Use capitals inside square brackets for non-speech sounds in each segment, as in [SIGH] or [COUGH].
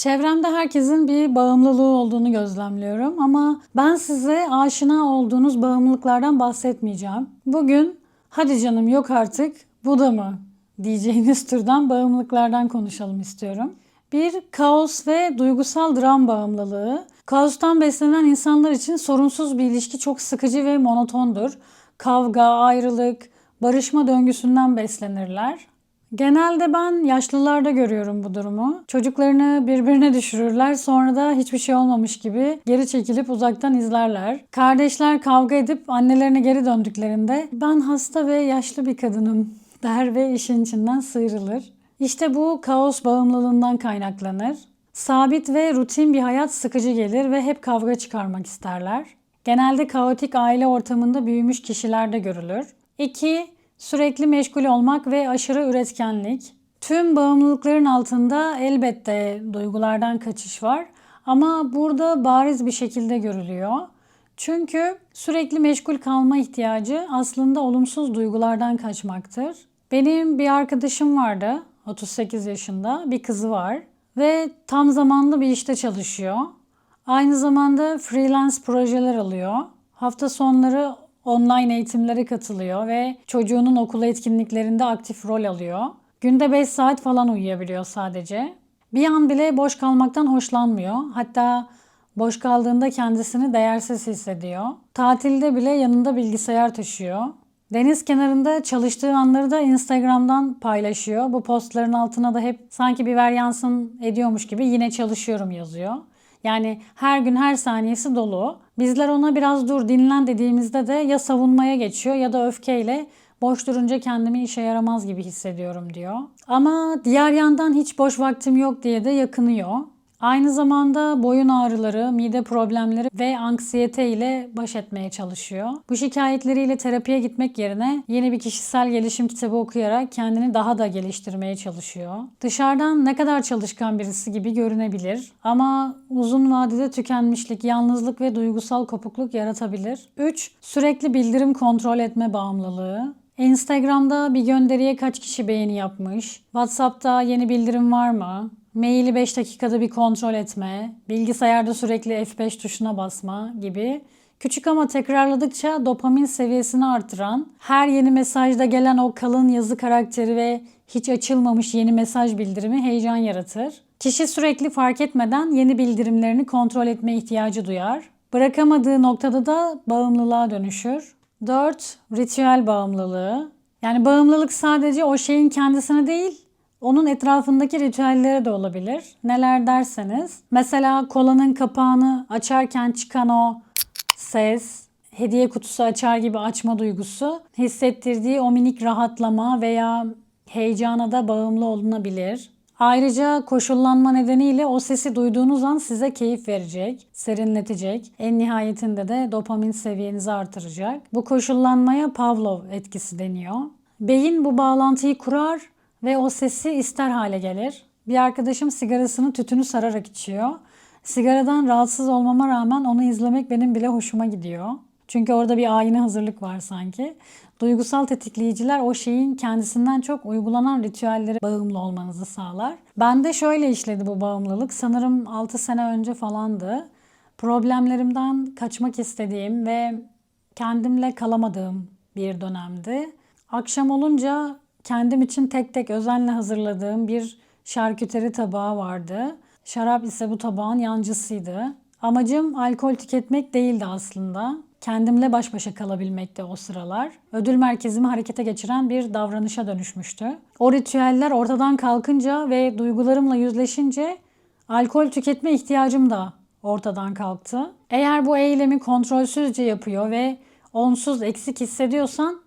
Çevremde herkesin bir bağımlılığı olduğunu gözlemliyorum ama ben size aşina olduğunuz bağımlılıklardan bahsetmeyeceğim. Bugün hadi canım yok artık bu da mı diyeceğiniz türden bağımlılıklardan konuşalım istiyorum. Bir kaos ve duygusal dram bağımlılığı. Kaostan beslenen insanlar için sorunsuz bir ilişki çok sıkıcı ve monotondur. Kavga, ayrılık, barışma döngüsünden beslenirler. Genelde ben yaşlılarda görüyorum bu durumu. Çocuklarını birbirine [LAUGHS] düşürürler sonra da hiçbir şey olmamış gibi geri çekilip uzaktan izlerler. Kardeşler kavga edip annelerine geri döndüklerinde ben hasta ve yaşlı bir kadınım [LAUGHS] der ve işin içinden sıyrılır. İşte bu kaos bağımlılığından kaynaklanır. Sabit ve rutin bir hayat sıkıcı gelir ve hep kavga çıkarmak isterler. Genelde kaotik aile ortamında büyümüş kişilerde görülür. 2. Sürekli meşgul olmak ve aşırı üretkenlik. Tüm bağımlılıkların altında elbette duygulardan kaçış var ama burada bariz bir şekilde görülüyor. Çünkü sürekli meşgul kalma ihtiyacı aslında olumsuz duygulardan kaçmaktır. Benim bir arkadaşım vardı, 38 yaşında, bir kızı var ve tam zamanlı bir işte çalışıyor. Aynı zamanda freelance projeler alıyor. Hafta sonları online eğitimlere katılıyor ve çocuğunun okul etkinliklerinde aktif rol alıyor. Günde 5 saat falan uyuyabiliyor sadece. Bir an bile boş kalmaktan hoşlanmıyor. Hatta boş kaldığında kendisini değersiz hissediyor. Tatilde bile yanında bilgisayar taşıyor. Deniz kenarında çalıştığı anları da Instagram'dan paylaşıyor. Bu postların altına da hep sanki bir veryansın ediyormuş gibi yine çalışıyorum yazıyor. Yani her gün her saniyesi dolu. Bizler ona biraz dur dinlen dediğimizde de ya savunmaya geçiyor ya da öfkeyle boş durunca kendimi işe yaramaz gibi hissediyorum diyor. Ama diğer yandan hiç boş vaktim yok diye de yakınıyor. Aynı zamanda boyun ağrıları, mide problemleri ve anksiyete ile baş etmeye çalışıyor. Bu şikayetleriyle terapiye gitmek yerine yeni bir kişisel gelişim kitabı okuyarak kendini daha da geliştirmeye çalışıyor. Dışarıdan ne kadar çalışkan birisi gibi görünebilir ama uzun vadede tükenmişlik, yalnızlık ve duygusal kopukluk yaratabilir. 3. Sürekli bildirim kontrol etme bağımlılığı. Instagram'da bir gönderiye kaç kişi beğeni yapmış? WhatsApp'ta yeni bildirim var mı? Maili 5 dakikada bir kontrol etme, bilgisayarda sürekli F5 tuşuna basma gibi küçük ama tekrarladıkça dopamin seviyesini artıran, her yeni mesajda gelen o kalın yazı karakteri ve hiç açılmamış yeni mesaj bildirimi heyecan yaratır. Kişi sürekli fark etmeden yeni bildirimlerini kontrol etme ihtiyacı duyar. Bırakamadığı noktada da bağımlılığa dönüşür. 4. Ritüel bağımlılığı. Yani bağımlılık sadece o şeyin kendisine değil, onun etrafındaki ritüellere de olabilir. Neler derseniz. Mesela kolanın kapağını açarken çıkan o ses, hediye kutusu açar gibi açma duygusu hissettirdiği o minik rahatlama veya heyecana da bağımlı olunabilir. Ayrıca koşullanma nedeniyle o sesi duyduğunuz an size keyif verecek, serinletecek. En nihayetinde de dopamin seviyenizi artıracak. Bu koşullanmaya Pavlov etkisi deniyor. Beyin bu bağlantıyı kurar ve o sesi ister hale gelir. Bir arkadaşım sigarasını tütünü sararak içiyor. Sigaradan rahatsız olmama rağmen onu izlemek benim bile hoşuma gidiyor. Çünkü orada bir ayine hazırlık var sanki. Duygusal tetikleyiciler o şeyin kendisinden çok uygulanan ritüellere bağımlı olmanızı sağlar. Bende şöyle işledi bu bağımlılık. Sanırım 6 sene önce falandı. Problemlerimden kaçmak istediğim ve kendimle kalamadığım bir dönemdi. Akşam olunca kendim için tek tek özenle hazırladığım bir şarküteri tabağı vardı. Şarap ise bu tabağın yancısıydı. Amacım alkol tüketmek değildi aslında. Kendimle baş başa kalabilmekte o sıralar. Ödül merkezimi harekete geçiren bir davranışa dönüşmüştü. O ritüeller ortadan kalkınca ve duygularımla yüzleşince alkol tüketme ihtiyacım da ortadan kalktı. Eğer bu eylemi kontrolsüzce yapıyor ve onsuz eksik hissediyorsan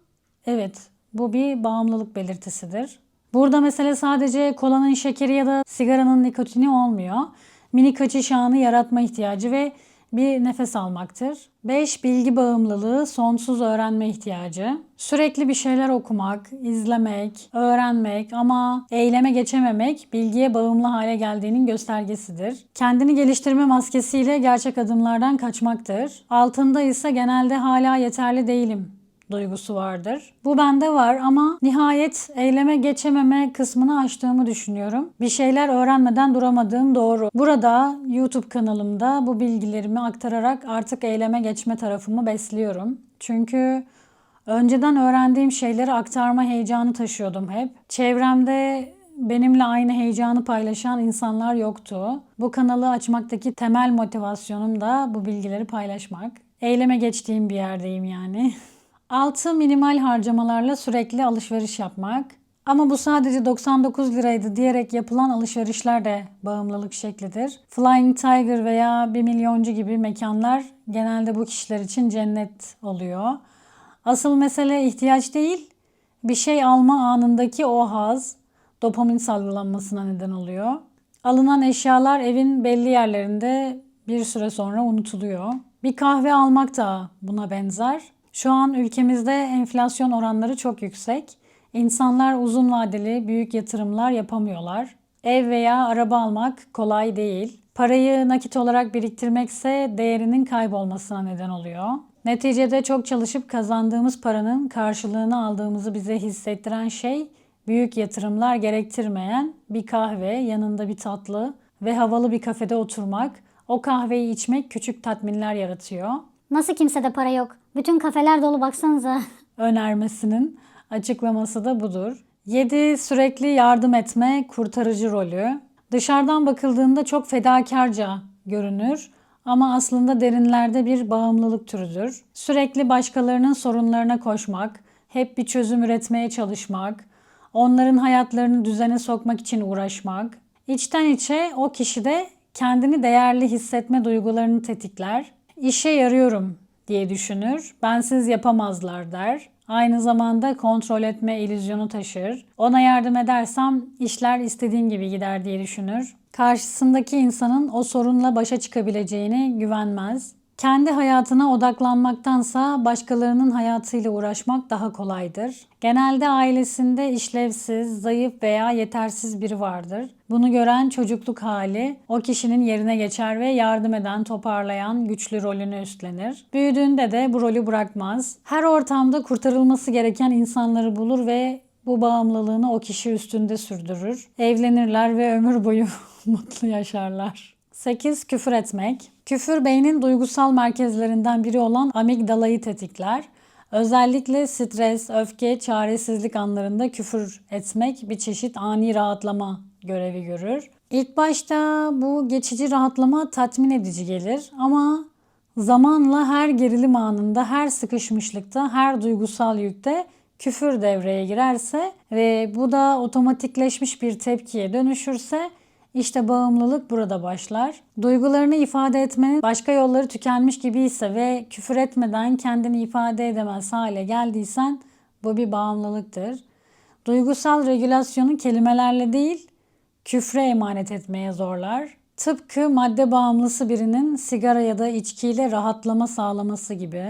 evet bu bir bağımlılık belirtisidir. Burada mesele sadece kolanın şekeri ya da sigaranın nikotini olmuyor. Mini kaçış anı yaratma ihtiyacı ve bir nefes almaktır. 5. Bilgi bağımlılığı, sonsuz öğrenme ihtiyacı. Sürekli bir şeyler okumak, izlemek, öğrenmek ama eyleme geçememek bilgiye bağımlı hale geldiğinin göstergesidir. Kendini geliştirme maskesiyle gerçek adımlardan kaçmaktır. Altında ise genelde hala yeterli değilim duygusu vardır. Bu bende var ama nihayet eyleme geçememe kısmını aştığımı düşünüyorum. Bir şeyler öğrenmeden duramadığım doğru. Burada YouTube kanalımda bu bilgilerimi aktararak artık eyleme geçme tarafımı besliyorum. Çünkü önceden öğrendiğim şeyleri aktarma heyecanı taşıyordum hep. Çevremde benimle aynı heyecanı paylaşan insanlar yoktu. Bu kanalı açmaktaki temel motivasyonum da bu bilgileri paylaşmak. Eyleme geçtiğim bir yerdeyim yani. [LAUGHS] Altı minimal harcamalarla sürekli alışveriş yapmak. Ama bu sadece 99 liraydı diyerek yapılan alışverişler de bağımlılık şeklidir. Flying Tiger veya 1 milyoncu gibi mekanlar genelde bu kişiler için cennet oluyor. Asıl mesele ihtiyaç değil, bir şey alma anındaki o haz, dopamin salgılanmasına neden oluyor. Alınan eşyalar evin belli yerlerinde bir süre sonra unutuluyor. Bir kahve almak da buna benzer. Şu an ülkemizde enflasyon oranları çok yüksek. İnsanlar uzun vadeli büyük yatırımlar yapamıyorlar. Ev veya araba almak kolay değil. Parayı nakit olarak biriktirmekse değerinin kaybolmasına neden oluyor. Neticede çok çalışıp kazandığımız paranın karşılığını aldığımızı bize hissettiren şey büyük yatırımlar gerektirmeyen bir kahve, yanında bir tatlı ve havalı bir kafede oturmak, o kahveyi içmek küçük tatminler yaratıyor. Nasıl kimsede para yok? Bütün kafeler dolu baksanıza. [LAUGHS] Önermesinin açıklaması da budur. 7. Sürekli yardım etme kurtarıcı rolü. Dışarıdan bakıldığında çok fedakarca görünür ama aslında derinlerde bir bağımlılık türüdür. Sürekli başkalarının sorunlarına koşmak, hep bir çözüm üretmeye çalışmak, onların hayatlarını düzene sokmak için uğraşmak, içten içe o kişide kendini değerli hissetme duygularını tetikler. İşe yarıyorum diye düşünür. Bensiz yapamazlar der. Aynı zamanda kontrol etme illüzyonu taşır. Ona yardım edersem işler istediğim gibi gider diye düşünür. Karşısındaki insanın o sorunla başa çıkabileceğine güvenmez. Kendi hayatına odaklanmaktansa başkalarının hayatıyla uğraşmak daha kolaydır. Genelde ailesinde işlevsiz, zayıf veya yetersiz biri vardır. Bunu gören çocukluk hali o kişinin yerine geçer ve yardım eden, toparlayan, güçlü rolünü üstlenir. Büyüdüğünde de bu rolü bırakmaz. Her ortamda kurtarılması gereken insanları bulur ve bu bağımlılığını o kişi üstünde sürdürür. Evlenirler ve ömür boyu [LAUGHS] mutlu yaşarlar. 8. Küfür etmek. Küfür beynin duygusal merkezlerinden biri olan amigdalayı tetikler. Özellikle stres, öfke, çaresizlik anlarında küfür etmek bir çeşit ani rahatlama görevi görür. İlk başta bu geçici rahatlama tatmin edici gelir ama zamanla her gerilim anında, her sıkışmışlıkta, her duygusal yükte küfür devreye girerse ve bu da otomatikleşmiş bir tepkiye dönüşürse işte bağımlılık burada başlar. Duygularını ifade etmenin başka yolları tükenmiş gibiyse ve küfür etmeden kendini ifade edemez hale geldiysen bu bir bağımlılıktır. Duygusal regülasyonu kelimelerle değil, küfre emanet etmeye zorlar. Tıpkı madde bağımlısı birinin sigara ya da içkiyle rahatlama sağlaması gibi.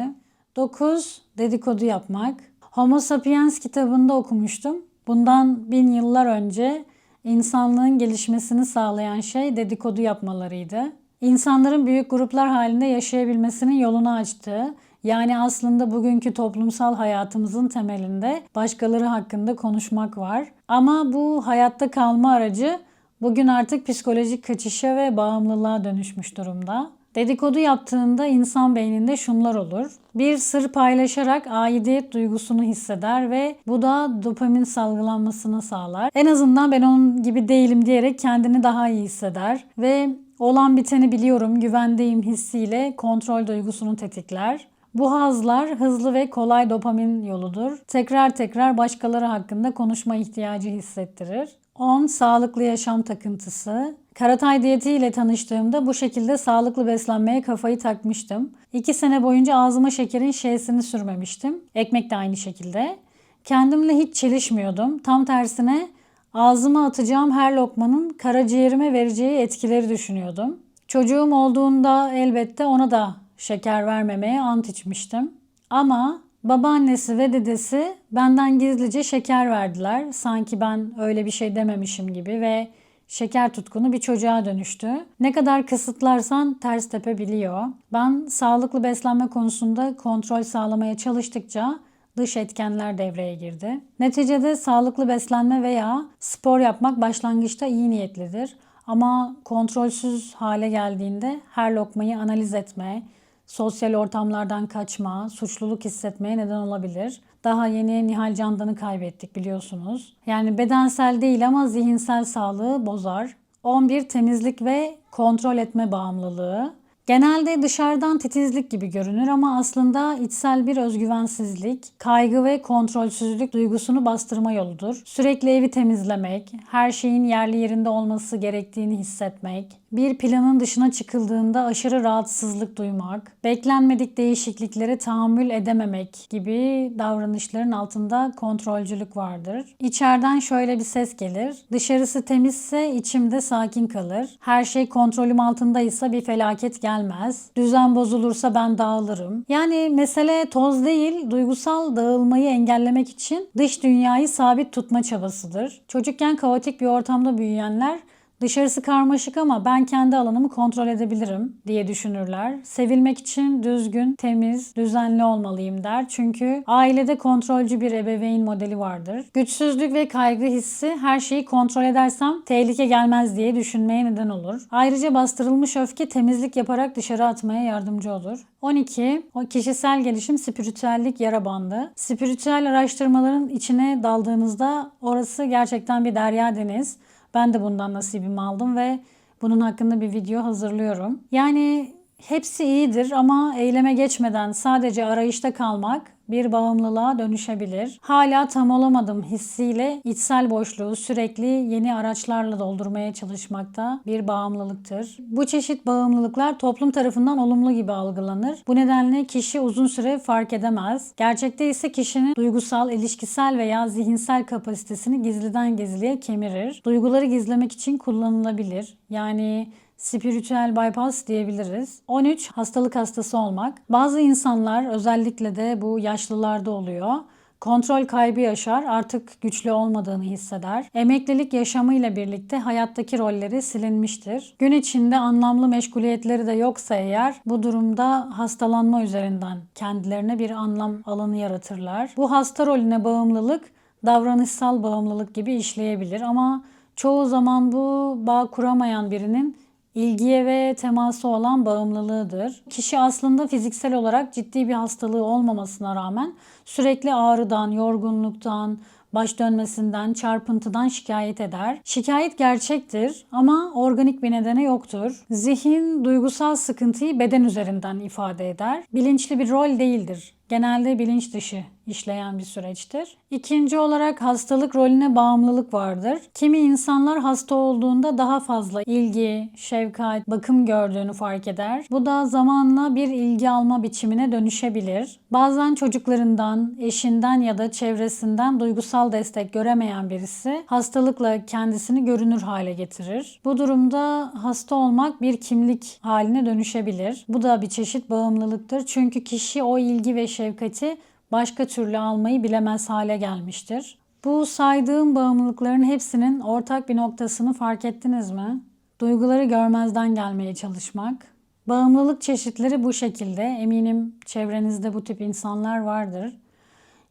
9. Dedikodu yapmak. Homo sapiens kitabında okumuştum. Bundan bin yıllar önce insanlığın gelişmesini sağlayan şey dedikodu yapmalarıydı. İnsanların büyük gruplar halinde yaşayabilmesinin yolunu açtı. Yani aslında bugünkü toplumsal hayatımızın temelinde başkaları hakkında konuşmak var. Ama bu hayatta kalma aracı bugün artık psikolojik kaçışa ve bağımlılığa dönüşmüş durumda. Dedikodu yaptığında insan beyninde şunlar olur. Bir sır paylaşarak aidiyet duygusunu hisseder ve bu da dopamin salgılanmasını sağlar. En azından ben onun gibi değilim diyerek kendini daha iyi hisseder ve olan biteni biliyorum, güvendeyim hissiyle kontrol duygusunu tetikler. Bu hazlar hızlı ve kolay dopamin yoludur. Tekrar tekrar başkaları hakkında konuşma ihtiyacı hissettirir. 10. Sağlıklı yaşam takıntısı. Karatay diyeti ile tanıştığımda bu şekilde sağlıklı beslenmeye kafayı takmıştım. 2 sene boyunca ağzıma şekerin şişesini sürmemiştim. Ekmek de aynı şekilde. Kendimle hiç çelişmiyordum. Tam tersine ağzıma atacağım her lokmanın karaciğerime vereceği etkileri düşünüyordum. Çocuğum olduğunda elbette ona da şeker vermemeye ant içmiştim. Ama babaannesi ve dedesi benden gizlice şeker verdiler. Sanki ben öyle bir şey dememişim gibi ve şeker tutkunu bir çocuğa dönüştü. Ne kadar kısıtlarsan ters tepebiliyor. Ben sağlıklı beslenme konusunda kontrol sağlamaya çalıştıkça dış etkenler devreye girdi. Neticede sağlıklı beslenme veya spor yapmak başlangıçta iyi niyetlidir. Ama kontrolsüz hale geldiğinde her lokmayı analiz etme, sosyal ortamlardan kaçma, suçluluk hissetmeye neden olabilir. Daha yeni Nihal Candan'ı kaybettik biliyorsunuz. Yani bedensel değil ama zihinsel sağlığı bozar. 11 temizlik ve kontrol etme bağımlılığı. Genelde dışarıdan titizlik gibi görünür ama aslında içsel bir özgüvensizlik, kaygı ve kontrolsüzlük duygusunu bastırma yoludur. Sürekli evi temizlemek, her şeyin yerli yerinde olması gerektiğini hissetmek, bir planın dışına çıkıldığında aşırı rahatsızlık duymak, beklenmedik değişikliklere tahammül edememek gibi davranışların altında kontrolcülük vardır. İçeriden şöyle bir ses gelir. Dışarısı temizse içimde sakin kalır. Her şey kontrolüm altındaysa bir felaket gelmez. Düzen bozulursa ben dağılırım. Yani mesele toz değil, duygusal dağılmayı engellemek için dış dünyayı sabit tutma çabasıdır. Çocukken kaotik bir ortamda büyüyenler Dışarısı karmaşık ama ben kendi alanımı kontrol edebilirim diye düşünürler. Sevilmek için düzgün, temiz, düzenli olmalıyım der. Çünkü ailede kontrolcü bir ebeveyn modeli vardır. Güçsüzlük ve kaygı hissi her şeyi kontrol edersem tehlike gelmez diye düşünmeye neden olur. Ayrıca bastırılmış öfke temizlik yaparak dışarı atmaya yardımcı olur. 12. O kişisel gelişim spiritüellik yara bandı. Spiritüel araştırmaların içine daldığınızda orası gerçekten bir derya deniz. Ben de bundan nasibimi aldım ve bunun hakkında bir video hazırlıyorum. Yani hepsi iyidir ama eyleme geçmeden sadece arayışta kalmak bir bağımlılığa dönüşebilir. Hala tam olamadım hissiyle içsel boşluğu sürekli yeni araçlarla doldurmaya çalışmakta bir bağımlılıktır. Bu çeşit bağımlılıklar toplum tarafından olumlu gibi algılanır. Bu nedenle kişi uzun süre fark edemez. Gerçekte ise kişinin duygusal, ilişkisel veya zihinsel kapasitesini gizliden gizliye kemirir. Duyguları gizlemek için kullanılabilir. Yani spiritüel bypass diyebiliriz. 13 hastalık hastası olmak. Bazı insanlar özellikle de bu yaşlılarda oluyor. Kontrol kaybı yaşar, artık güçlü olmadığını hisseder. Emeklilik yaşamıyla birlikte hayattaki rolleri silinmiştir. Gün içinde anlamlı meşguliyetleri de yoksa eğer bu durumda hastalanma üzerinden kendilerine bir anlam alanı yaratırlar. Bu hasta rolüne bağımlılık davranışsal bağımlılık gibi işleyebilir ama çoğu zaman bu bağ kuramayan birinin ilgiye ve teması olan bağımlılığıdır. Kişi aslında fiziksel olarak ciddi bir hastalığı olmamasına rağmen sürekli ağrıdan, yorgunluktan, baş dönmesinden, çarpıntıdan şikayet eder. Şikayet gerçektir ama organik bir nedeni yoktur. Zihin duygusal sıkıntıyı beden üzerinden ifade eder. Bilinçli bir rol değildir. Genelde bilinç dışı işleyen bir süreçtir. İkinci olarak hastalık rolüne bağımlılık vardır. Kimi insanlar hasta olduğunda daha fazla ilgi, şefkat, bakım gördüğünü fark eder. Bu da zamanla bir ilgi alma biçimine dönüşebilir. Bazen çocuklarından, eşinden ya da çevresinden duygusal destek göremeyen birisi hastalıkla kendisini görünür hale getirir. Bu durumda hasta olmak bir kimlik haline dönüşebilir. Bu da bir çeşit bağımlılıktır. Çünkü kişi o ilgi ve şefkati başka türlü almayı bilemez hale gelmiştir. Bu saydığım bağımlılıkların hepsinin ortak bir noktasını fark ettiniz mi? Duyguları görmezden gelmeye çalışmak. Bağımlılık çeşitleri bu şekilde. Eminim çevrenizde bu tip insanlar vardır.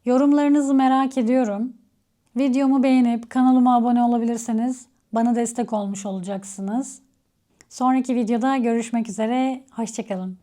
Yorumlarınızı merak ediyorum. Videomu beğenip kanalıma abone olabilirseniz bana destek olmuş olacaksınız. Sonraki videoda görüşmek üzere. Hoşçakalın.